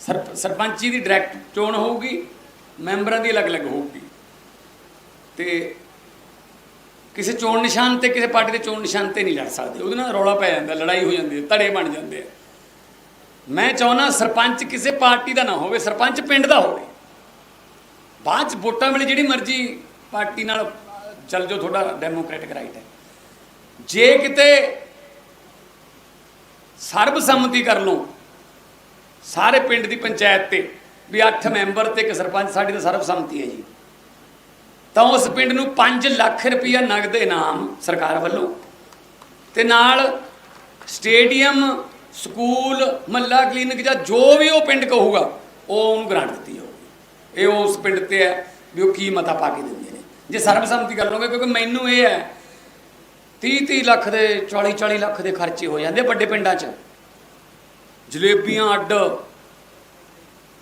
ਸਰਪੰਚੀ ਦੀ direct ਚੋਣ ਹੋਊਗੀ, ਮੈਂਬਰਾਂ ਦੀ ਅਲੱਗ-ਅਲੱਗ ਹੋਊਗੀ। ਤੇ ਕਿਸੇ ਚੋਣ ਨਿਸ਼ਾਨ ਤੇ ਕਿਸੇ ਪਾਰਟੀ ਦੇ ਚੋਣ ਨਿਸ਼ਾਨ ਤੇ ਨਹੀਂ ਲੜ ਸਕਦੇ। ਉਹਦੇ ਨਾਲ ਰੌਲਾ ਪੈ ਜਾਂਦਾ, ਲੜਾਈ ਹੋ ਜਾਂਦੀ ਹੈ, ਧੜੇ ਬਣ ਜਾਂਦੇ ਆ। ਮੈਂ ਚਾਹੁੰਦਾ ਸਰਪੰਚ ਕਿਸੇ ਪਾਰਟੀ ਦਾ ਨਾ ਹੋਵੇ, ਸਰਪੰਚ ਪਿੰਡ ਦਾ ਹੋਵੇ। ਬਾਅਦ ਚ ਵੋਟਾਂ ਵੇਲੇ ਜਿਹੜੀ ਮਰਜ਼ੀ ਪਾਰਟੀ ਨਾਲ ਚੱਲ ਜਾਓ, ਤੁਹਾਡਾ ਡੈਮੋਕ੍ਰੈਟਿਕ ਰਾਈਟ ਹੈ। ਜੇ ਕਿਤੇ ਸਰਬਸੰਮਤੀ ਕਰ ਲਓ ਸਾਰੇ ਪਿੰਡ ਦੀ ਪੰਚਾਇਤ ਤੇ ਵੀ 8 ਮੈਂਬਰ ਤੇ ਇੱਕ ਸਰਪੰਚ, ਸਾਡੀ ਤਾਂ ਸਰਬਸੰਮਤੀ ਹੈ ਜੀ। ਤਾਂ ਉਸ ਪਿੰਡ ਨੂੰ 5 ਲੱਖ ਰੁਪਇਆ ਨਗਦ ਇਨਾਮ ਸਰਕਾਰ ਵੱਲੋਂ ਤੇ ਨਾਲ ਸਟੇਡੀਅਮ, ਸਕੂਲ, ਮੱਲਾ ਕਲੀਨਿਕ ਜਾਂ ਜੋ ਵੀ ਉਹ ਪਿੰਡ ਕਹੂਗਾ, ਉਹ ਉਹਨੂੰ ਗ੍ਰਾਂਟ ਦਿੱਤੀ ਜਾਊਗੀ। ਇਹ ਉਸ ਪਿੰਡ ਤੇ ਹੈ ਵੀ ਉਹ ਕੀ ਮਤਾ ਪਾ ਕੇ ਦਿੰਦੇ ਨੇ। ਜੇ ਸਰਬਸੰਮਤੀ ਗੱਲ ਲਓਗੇ, ਕਿਉਂਕਿ ਮੈਨੂੰ ਇਹ ਹੈ 30 30 ਲੱਖ ਦੇ 40 40 ਲੱਖ ਦੇ ਖਰਚੇ ਹੋ ਜਾਂਦੇ ਵੱਡੇ ਪਿੰਡਾਂ 'ਚ। ਜਲੇਬੀਆਂ ਅੱਡ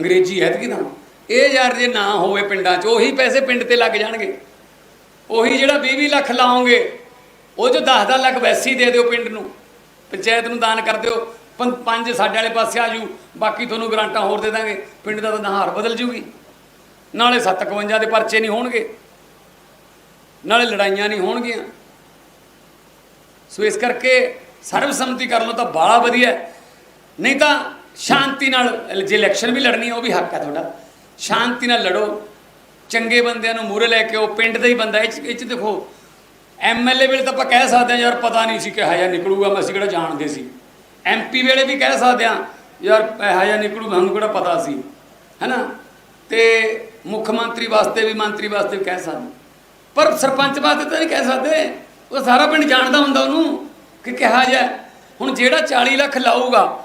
ਅੰਗਰੇਜ਼ੀ ਐਤਕੀ ਤਾਂ ਇਹ ਯਾਰ ਜੇ ਨਾ ਹੋਵੇ ਪਿੰਡਾਂ 'ਚ, ਉਹੀ ਪੈਸੇ ਪਿੰਡ ਤੇ ਲੱਗ ਜਾਣਗੇ। ਉਹੀ ਜਿਹੜਾ 20 ਲੱਖ ਲਾਓਗੇ, ਉਹ ਜੋ 10 ਲੱਖ ਵੈਸੀ ਦੇ ਦਿਓ ਪਿੰਡ ਨੂੰ। ਪੰਚਾਇਤ ਨੂੰ ਦਾਨ ਕਰ ਦਿਓ। ਪੰ- ਪੰਜ ਸਾਡੇ ਵਾਲੇ ਪਾਸੇ ਆ ਜੂ, ਬਾਕੀ ਤੁਹਾਨੂੰ ਗਰਾਂਟਾਂ ਹੋਰ ਦੇ ਦਾਂਗੇ। ਪਿੰਡ ਦਾ ਤਾਂ ਨਹਾਰ ਬਦਲ ਜੂਗੀ। ਨਾਲੇ 751 ਦੇ ਪਰਚੇ ਨਹੀਂ ਹੋਣਗੇ। ਨਾਲੇ ਲੜਾਈਆਂ ਨਹੀਂ ਹੋਣਗੀਆਂ। ਸੋ ਇਸ ਕਰਕੇ ਸਰਬਸੰਮਤੀ ਕਰ ਲਓ ਤਾਂ ਬਾਲਾ ਵਧੀਆ। ਨਹੀਂ ਤਾਂ ਸ਼ਾਂਤੀ ਨਾਲ, ਜੇ ਇਲੈਕਸ਼ਨ ਵੀ ਲੜਨੀ ਹੈ ਉਹ ਵੀ ਹੱਕ ਹੈ ਤੁਹਾਡਾ। ਸ਼ਾਂਤੀ ਨਾਲ ਲੜੋ। ਚੰਗੇ ਬੰਦਿਆਂ ਨੂੰ ਮੂਹਰੇ ਲੈ ਕੇ ਉਹ ਪਿੰਡ ਦਾ ਹੀ ਬੰਦਾ ਇਹ 'ਚ ਇਹ 'ਚ ਦੇਖੋ ਐਮਐਲਏ ਵੇਲੇ ਤਾਂ ਆਪਾਂ ਕਹਿ ਸਕਦੇ ਹਾਂ, ਯਾਰ ਪਤਾ ਨਹੀਂ ਸੀ ਕਿਹਾ ਜਾਂ ਨਿਕਲੂਗਾ। ਮੈਂ ਅਸੀਂ ਕਿਹੜਾ ਜਾਣਦੇ ਸੀ। ਐਮਪੀ ਵੇਲੇ ਵੀ ਕਹਿ ਸਕਦੇ ਹਾਂ, ਯਾਰ ਇਹੋ ਜਿਹਾ ਨਿਕਲੂ ਸਾਨੂੰ ਕਿਹੜਾ ਪਤਾ ਸੀ। ਹੈਨਾ? ਤੇ ਮੁੱਖ ਮੰਤਰੀ ਵਾਸਤੇ ਵੀ, ਮੰਤਰੀ ਵਾਸਤੇ ਵੀ ਕਹਿ ਸਕਦੇ। ਪਰ ਸਰਪੰਚ ਵਾਸਤੇ ਤਾਂ ਨਹੀਂ ਕਹਿ ਸਕਦੇ। ਉਹ ਸਾਰਾ ਪਿੰਡ ਜਾਣਦਾ ਹੁੰਦਾ ਉਹਨੂੰ ਕਿ ਕਿਹਾ ਜਾ ਹੁਣ ਜਿਹੜਾ 40 ਲੱਖ ਲਾਊਗਾ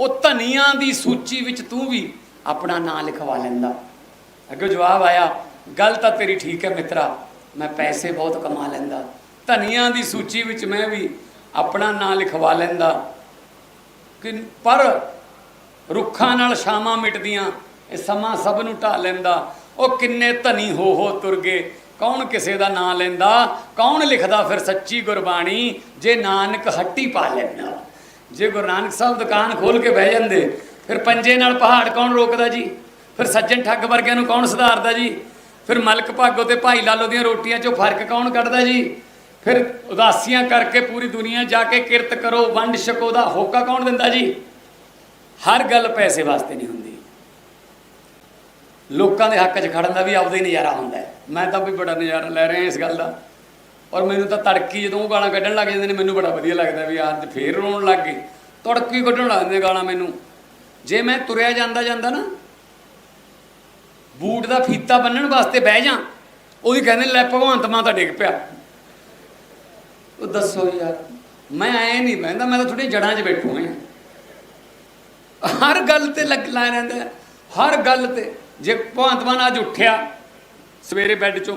ਉਹ ਧਨੀਆਂ ਦੀ ਸੂਚੀ ਵਿੱਚ ਤੂੰ ਵੀ ਆਪਣਾ ਨਾਂ ਲਿਖਵਾ ਲੈਂਦਾ। ਅੱਗੇ ਜਵਾਬ ਆਇਆ, ਗੱਲ ਤਾਂ ਤੇਰੀ ਠੀਕ ਹੈ ਮਿੱਤਰਾ, ਮੈਂ ਪੈਸੇ ਬਹੁਤ ਕਮਾ ਲੈਂਦਾ। ਧਨੀਆਂ ਦੀ ਸੂਚੀ ਵਿੱਚ ਮੈਂ ਵੀ ਆਪਣਾ ਨਾਂ ਲਿਖਵਾ ਲੈਂਦਾ। ਕਿ ਪਰ ਰੁੱਖਾਂ ਨਾਲ ਛਾਵਾਂ ਮਿਟਦੀਆਂ, ਇਹ ਸਮਾਂ ਸਭ ਨੂੰ ਢਾ ਲੈਂਦਾ। ਉਹ ਕਿੰਨੇ ਧਨੀ ਹੋ ਹੋ ਤੁਰ ਗਏ, ਕੌਣ ਕਿਸੇ ਦਾ ਨਾਂ ਲੈਂਦਾ? ਕੌਣ ਲਿਖਦਾ ਫਿਰ ਸੱਚੀ ਗੁਰਬਾਣੀ? ਜੇ ਨਾਨਕ ਹੱਟੀ ਪਾ ਲੈਂਦਾ। ਜੇ ਗੁਰੂ ਨਾਨਕ ਸਾਹਿਬ ਦੁਕਾਨ ਖੋਲ ਕੇ ਬਹਿ ਜਾਂਦੇ, ਫਿਰ ਪੰਜੇ ਨਾਲ ਪਹਾੜ ਕੌਣ ਰੋਕਦਾ ਜੀ? ਫਿਰ ਸੱਜਣ ਠੱਗ ਵਰਗਿਆਂ ਨੂੰ ਕੌਣ ਸੁਧਾਰਦਾ ਜੀ? ਫਿਰ ਮਲਕ ਭਾਗੋ ਤੇ ਭਾਈ ਲਾਲੋ ਦੀਆਂ ਰੋਟੀਆਂ 'ਚੋਂ ਫ਼ਰਕ ਕੌਣ ਕੱਢਦਾ ਜੀ? ਫਿਰ ਉਦਾਸੀਆਂ ਕਰਕੇ ਪੂਰੀ ਦੁਨੀਆ ਜਾ ਕੇ ਕਿਰਤ ਕਰੋ, ਵੰਡ ਛਕੋ ਦਾ ਹੋਕਾ ਕੌਣ ਦਿੰਦਾ ਜੀ? ਹਰ ਗੱਲ ਪੈਸੇ ਵਾਸਤੇ ਨਹੀਂ ਹੁੰਦੀ। ਲੋਕਾਂ ਦੇ ਹੱਕ 'ਚ ਖੜਨ ਦਾ ਵੀ ਆਪਦਾ ਹੀ ਨਜ਼ਾਰਾ ਹੁੰਦਾ ਹੈ। ਮੈਂ ਤਾਂ ਵੀ ਬੜਾ ਨਜ਼ਾਰਾ ਲੈ ਰਿਹਾ ਇਸ ਗੱਲ ਦਾ। ਔਰ ਮੈਨੂੰ ਤਾਂ ਤੜਕੀ ਜਦੋਂ ਉਹ ਗਾਲਾਂ ਕੱਢਣ ਲੱਗ ਜਾਂਦੇ ਨੇ, ਮੈਨੂੰ ਬੜਾ ਵਧੀਆ ਲੱਗਦਾ ਵੀ ਅੱਜ ਫੇਰ ਰੋਣ ਲੱਗ ਗਏ। ਤੜਕੀ ਕੱਢਣ ਲੱਗ ਜਾਂਦੇ ਗਾਲਾਂ ਮੈਨੂੰ। ਜੇ ਮੈਂ ਤੁਰਿਆ ਜਾਂਦਾ ਜਾਂਦਾ ਨਾ, ਬੂਟ ਦਾ ਫੀਤਾ ਬੰਨਣ ਵਾਸਤੇ ਬਹਿ ਜਾ ਉਹਦੀ ਕਹਿੰਦੇ ਲੈ ਭਗਵੰਤ ਮਾਂ ਤਾਂ ਡਿੱਗ ਪਿਆ। ਉਹ ਦੱਸੋ ਯਾਰ, ਮੈਂ ਐ ਨਹੀਂ ਬਹਿੰਦਾ, ਮੈਂ ਤਾਂ ਥੋੜੀ ਜੜਾਂ 'ਚ ਬੈਠੂ ਹਾਂ ਹਰ ਗੱਲ ਤੇ ਲੱਗ ਲਾ ਰਹਿੰਦਾ ਹੈ। ਹਰ ਗੱਲ ਤੇ। ਜੇ ਭਗਵੰਤ ਮਾਨ ਅੱਜ ਉੱਠਿਆ ਸਵੇਰੇ ਬੈੱਡ 'ਚੋਂ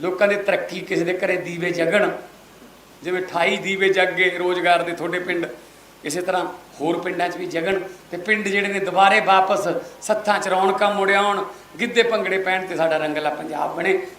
ਲੋਕਾਂ ਦੇ ਤਰੱਕੀ ਕਿਸੇ ਦੇ ਘਰੇ ਦੀਵੇ ਜਗਣ, ਜਿਵੇਂ 28 ਦੀਵੇ ਜਗ ਗਏ ਰੋਜ਼ਗਾਰ ਦੇ ਤੁਹਾਡੇ ਪਿੰਡ, ਇਸੇ ਤਰ੍ਹਾਂ ਹੋਰ ਪਿੰਡਾਂ 'ਚ ਵੀ ਜਗਣ ਤੇ ਪਿੰਡ ਜਿਹੜੇ ਨੇ ਦੁਬਾਰੇ ਵਾਪਸ ਸੱਥਾਂ 'ਚ ਰੌਣਕਾਂ ਮੁੜ ਆਉਣ ਗਿੱਧੇ ਭੰਗੜੇ ਪੈਣ ਤੇ ਸਾਡਾ ਰੰਗਲਾ ਪੰਜਾਬ ਬਣੇ।